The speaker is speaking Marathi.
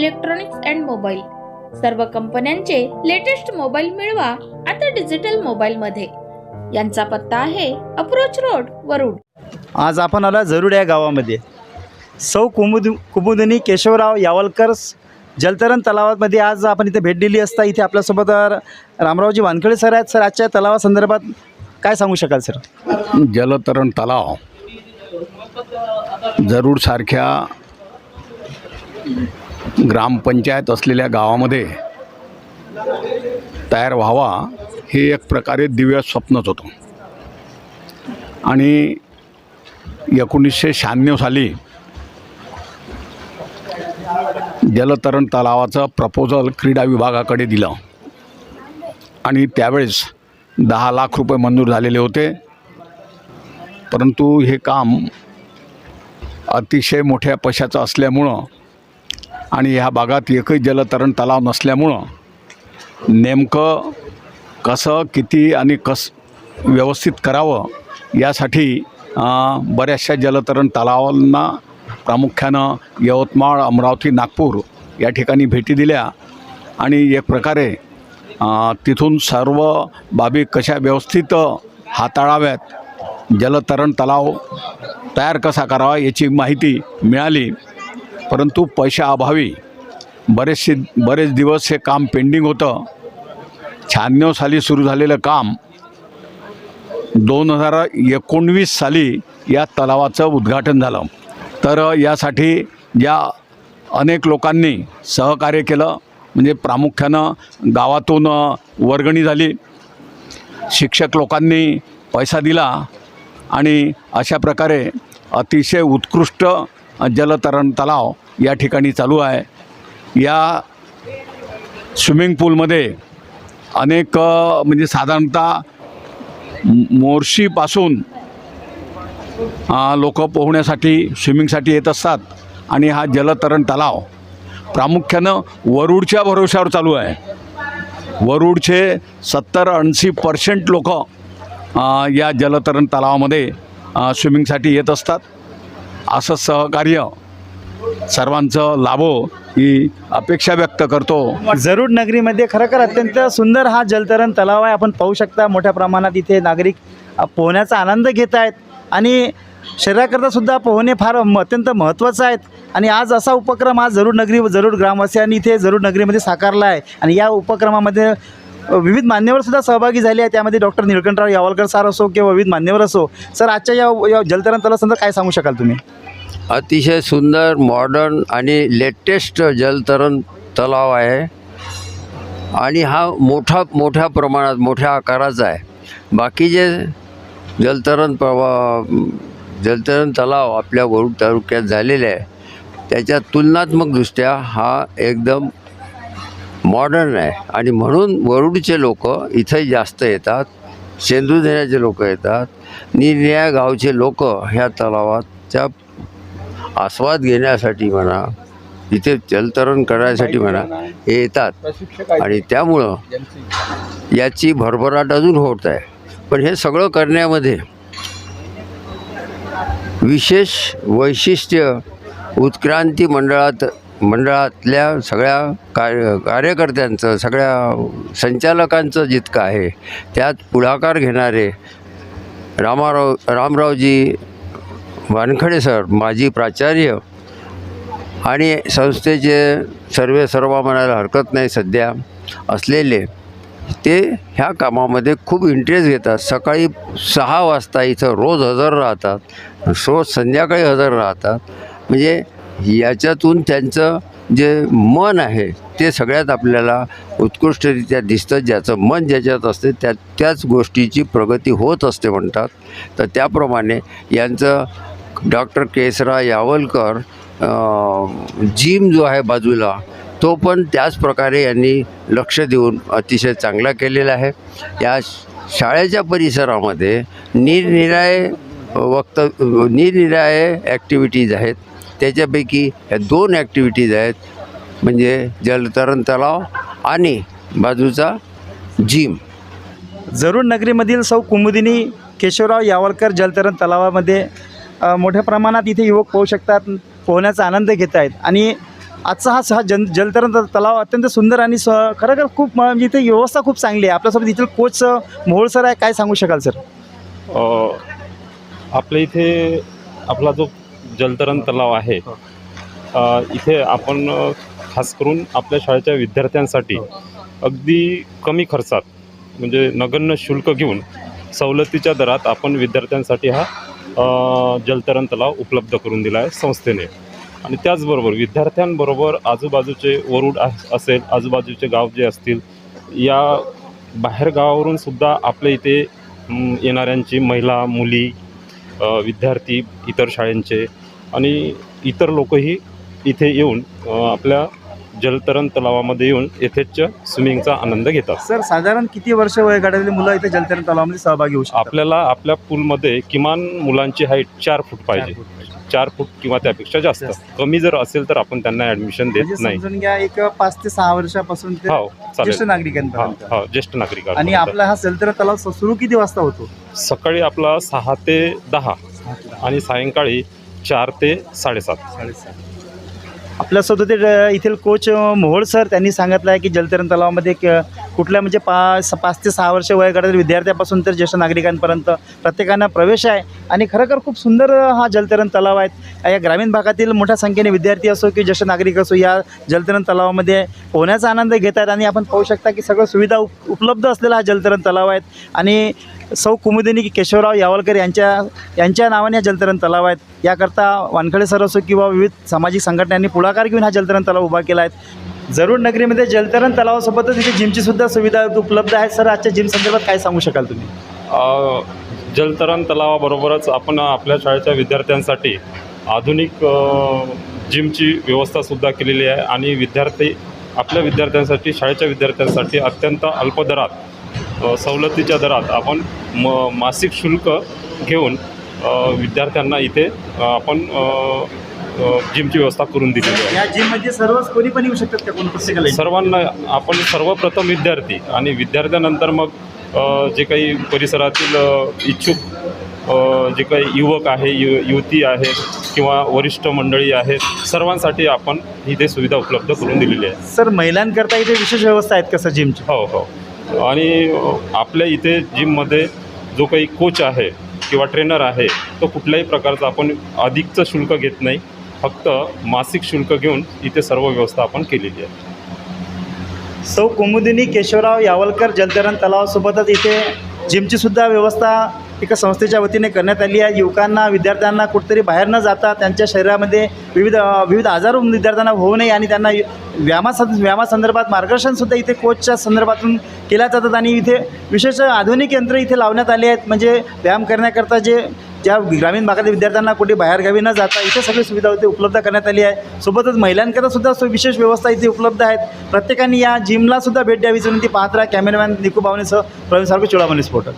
इलेक्ट्रॉनिक्स अँड मोबाईल सर्व कंपन्यांचे लेटेस्ट मोबाईल मिळवा आता डिजिटल मोबाईल मध्ये. यांचा पत्ता आहे अप्रोच रोड वरुड. आज आपण आला जरुड या गावामध्ये. सौ कुमुद कुमुदिनी केशवराव यावलकर जलतरण तलावामध्ये आज आपण इथे भेट दिली असता. इथे आपल्यासोबत रामरावजी वानखळे सर आहेत. सर आजच्या तलावासंदर्भात काय सांगू शकाल सर? जलतरण तलाव. जरूडसारख्या ग्रामपंचायत असलेल्या गावामध्ये तयार व्हावा हे एक प्रकारे दिव्य स्वप्नच होतं. आणि एकोणीसशे शहाण्णव साली जलतरण तलावाचं प्रपोजल क्रीडा विभागाकडे दिलं. आणि त्यावेळेस दहा लाख रुपये मंजूर झालेले होते. परंतु हे काम अतिशय मोठ्या पैशाचं असल्यामुळं आणि ह्या भागात एकही जलतरण तलाव नसल्यामुळं नेमकं कसं किती आणि कस व्यवस्थित करावं यासाठी बऱ्याचशा जलतरण तलावांना प्रामुख्यानं यवतमाळ अमरावती नागपूर या ठिकाणी भेटी दिल्या आणि एक प्रकारे तिथून सर्व बाबी कशा व्यवस्थित हाताळाव्यात जलतरण तलाव तयार कसा करावा याची माहिती मिळाली. परंतु पैशाअभावी बरेचसे बरेच दिवस हे काम पेंडिंग होतं. शहाण्णव साली सुरू झालेलं काम दोन हजार एकोणवीस साली या तलावाचं उद्घाटन झालं. तर यासाठी ज्या अनेक लोकांनी सहकार्य केलं. म्हणजे प्रामुख्यानं गावातून वर्गणी झाली. शिक्षक लोकांनी पैसा दिला आणि अशा प्रकारे अतिशय उत्कृष्ट जलतरण तलाव या ठिकाणी चालू आहे. या स्विमिंग पूलमध्ये अनेक म्हणजे साधारणतः मोर्शीपासून लोक पोहण्यासाठी स्विमिंगसाठी येत असतात आणि हा जलतरण तलाव प्रामुख्यानं वरुडच्या भरोश्यावर चालू आहे. वरुडचे सत्तर ऐंशी पर्सेंट लोक या जलतरण तलावामध्ये स्विमिंगसाठी येत असतात. असं सहकार्य सर्वांचं लाभो ही अपेक्षा व्यक्त करतो. जरूर नगरीमध्ये खरंखर अत्यंत सुंदर हा जलतरण तलाव आहे. आपण पाहू शकता मोठ्या प्रमाणात इथे नागरिक पोहण्याचा आनंद घेत आहेत आणि शरीराकरता सुद्धा पोहणे फार अत्यंत महत्त्वाचं आहेत आणि आज असा उपक्रम आज जरूर नगरी जरूड ग्रामवासियांनी इथे जरूर नगरीमध्ये साकारला आहे. आणि या उपक्रमामध्ये विविध मान्यवर सुद्धा सहभागी झाले आहे त्यामध्ये डॉक्टर निळकंठराव यावलकर सर असो किंवा विविध मान्यवर असो. सर आजच्या या या जलतरण तलासंदर काय सांगू शकाल तुम्ही? अतिशय सुंदर मॉडर्न आणि लेटेस्ट जलतरण तलाव आहे. आणि हा मोठा मोठ्या प्रमाणात मोठ्या आकाराचा आहे. बाकी जे जलतरण प्रवा जलतरण तलाव आपल्या वरुड तालुक्यात झालेले आहे त्याच्या तुलनात्मकदृष्ट्या हा एकदम मॉडर्न आहे. आणि म्हणून वरुडचे लोक इथे जास्त येतात शेंदूर लोक येतात निरनिया गावचे लोक ह्या तलावाच्या आस्वाद घेण्यासाठी म्हणा इथे जलतरण करण्यासाठी म्हणा हे येतात. आणि त्यामुळं याची भरभराट अजून होत आहे. पण हे सगळं करण्यामध्ये विशेष वैशिष्ट्य उत्क्रांती मंडळात मंडळातल्या सगळ्या कार्य कार्यकर्त्यांचं सगळ्या संचालकांचं जितकं आहे त्यात पुढाकार घेणारे रामाराव रामरावजी वानखडे सर माजी प्राचार्य आणि संस्थेचे सर्वे सर्व म्हणायला हरकत नाही सध्या असलेले ते ह्या कामामध्ये खूप इंटरेस्ट घेतात. सकाळी सहा वाजता इथं रोज हजर राहतात रोज संध्याकाळी हजर राहतात. म्हणजे याच्यातून त्यांचं जे मन आहे ते सगळ्यात आपल्याला उत्कृष्टरित्या दिसतं. ज्याचं मन ज्याच्यात असते त्या त्याच गोष्टीची प्रगती होत असते म्हणतात. तर त्याप्रमाणे यांचं डॉक्टर केसरा यावलकर जिम जो आहे बाजूला तो पण त्याच प्रकारे यांनी लक्ष देऊन अतिशय चांगला केलेला आहे. या शाळेच्या परिसरामध्ये निरनिराळे वक्त निरनिराळे ॲक्टिव्हिटीज आहेत. त्याच्यापैकी ह्या दोन ॲक्टिव्हिटीज आहेत. म्हणजे जलतरण तलाव आणि बाजूचा जिम जरूर नगरीमधील सौ कुमुदिनी केशवराव यावलकर जलतरण तलावामध्ये मोठ्या प्रमाणात इथे युवक पोहू शकतात पोहण्याचा आनंद घेत आहेत. आणि आजचा हा हा जन जलतरण त- तलाव अत्यंत सुंदर आणि स खरोखर खूप म- म्हणजे इथे व्यवस्था खूप चांगली आहे. आपल्यासोबत इथलं कोच मोहोळ सर आहे. काय सांगू शकाल सर? आपल्या इथे आपला जो जलतरण तलाव आहे. अ, इथे आपण खास करून आपल्या शाळेच्या विद्यार्थ्यांसाठी अगदी कमी खर्चात म्हणजे नगण्य शुल्क घेऊन सवलतीच्या दरात आपण विद्यार्थ्यांसाठी हा जलतरण तलाव उपलब्ध करून दिला आहे संस्थेने. आणि त्याचबरोबर विद्यार्थ्यांबरोबर आजूबाजूचे वरुड अस- असेल आजूबाजूचे गाव जे असतील या बाहेरगावावरून सुद्धा आपल्या इथे येणाऱ्यांची महिला मुली विद्यार्थी इतर शाळांचे आणि इतर लोकही इथे येऊन आपल्या जलतरण तलावामध्ये येऊन येथेच स्विमिंगचा आनंद घेतात. सर साधारण किती वर्ष वयोगटातील मुलं इथे जलतरण तलावामध्ये सहभागी होऊ शकतात? आपल्याला आपल्या पूलमध्ये किमान मुलांची हाईट चार फूट पाहिजे. चार फूट किंवा त्यापेक्षा जास्त. कमी जर असेल तर आपण त्यांना ॲडमिशन देत म्हणजे नाही. घ्या एक पाच ते सहा वर्षापासून ते हो ज्येष्ठ चालेल. हा नागरिकांपर्यंत. हा ज्येष्ठ नागरिक आणि आपला हा जलतरण तलाव सुरू किती वाजता होतो? सकाळी आपला सहा ते दहा. आणि सायंकाळी चार ते साडेसात. आपल्यासोबत ते अ, येथील कोच अ, मोहोळ सर त्यांनी सांगितलं आहे की जलतरण तलावामध्ये क- कुठल्या म्हणजे पाच पाच ते सहा वर्ष वयोगटातील विद्यार्थ्यापासून तर ज्येष्ठ नागरिकांपर्यंत प्रत्येकांना प्रवेश आहे. आणि खरंखर खूप सुंदर अ, हा जलतरण तलाव आहेत या ग्रामीण भागातील मोठ्या संख्येने विद्यार्थी असो की ज्येष्ठ नागरिक असो या जलतरण तलावामध्ये पोहण्याचा आनंद घेत आहेत. आणि आपण पाहू शकता की सगळं सुविधा उप उपलब्ध असलेला हा जलतरण तलाव आहेत आणि सौ कुमुदिनी केशवराव यावलकर यांच्या यांच्या नावाने हा जलतरण तलाव आहेत. याकरता वानखडे सर असो किंवा विविध सामाजिक संघटनांनी पुढाकार घेऊन हा जलतरण तलाव उभा केला आहे. जरूर नगरीमध्ये जलतरण तलावासोबतच इथे जिमची सुद्धा सुविधा उपलब्ध आहे. सर आजच्या जिम संदर्भात काय सांगू शकाल तुम्ही? जलतरण तलावाबरोबरच आपण आपल्या शाळेच्या विद्यार्थ्यांसाठी आधुनिक जिमची व्यवस्थासुद्धा केलेली आहे. आणि विद्यार्थी आपल्या विद्यार्थ्यांसाठी शाळेच्या विद्यार्थ्यांसाठी अत्यंत अल्प दरात सवलतीच्या दरात आपण म मासिक शुल्क घेऊन विद्यार्थ्यांना इथे आपण जिमची व्यवस्था करून दिलेली आहे. या जिममध्ये सर्वच कोणी पण येऊ शकतात का कोण प्रत्येकाला? सर्वांना आपण सर्वप्रथम विद्यार्थी आणि विद्यार्थ्यानंतर मग अ, जे काही परिसरातील अ, इच्छुक अ, जे काही युवक आहे यु युवती आहेत किंवा वरिष्ठ मंडळी आहेत सर्वांसाठी आपण इथे सुविधा उपलब्ध करून दिलेली आहे. सर महिलांकरता इथे विशेष व्यवस्था आहेत का सर जिमची हो हो. आणि आपल्या इथे जिममध्ये जो काही कोच आहे किंवा ट्रेनर आहे तो कुठल्याही प्रकारचा आपण अधिकचं शुल्क घेत नाही. फक्त मासिक शुल्क घेऊन इथे सर्व व्यवस्था आपण केलेली आहे. सौ कुमुदिनी केशवराव यावलकर जलतरण तलावासोबतच इथे जिमची सुद्धा व्यवस्था एका संस्थेच्या वतीने करण्यात आली आहे. युवकांना विद्यार्थ्यांना कुठेतरी बाहेर न जाता त्यांच्या शरीरामध्ये विविध विविध आजार होऊन विद्यार्थ्यांना होऊ नये आणि त्यांना व्यायामास व्यायामासंदर्भात मार्गदर्शनसुद्धा इथे कोचच्या संदर्भातून केल्या जातात आणि इथे विशेष आधुनिक यंत्र इथे लावण्यात आले आहेत. म्हणजे व्यायाम करण्याकरता जे ज्या ग्रामीण भागातील विद्यार्थ्यांना कुठे बाहेरगावी न जाता इथे सगळी सुविधा इथे उपलब्ध करण्यात आली आहे. सोबतच महिलांकरता सुद्धा सु- विशेष व्यवस्था इथे उपलब्ध आहेत. प्रत्येकाने या जिमला सुद्धा भेट द्यावी. विनंती पाहत राहा. कॅमेरामॅन निकू बावनेसह प्रवीण सारखं चोळामणी स्पोर्टर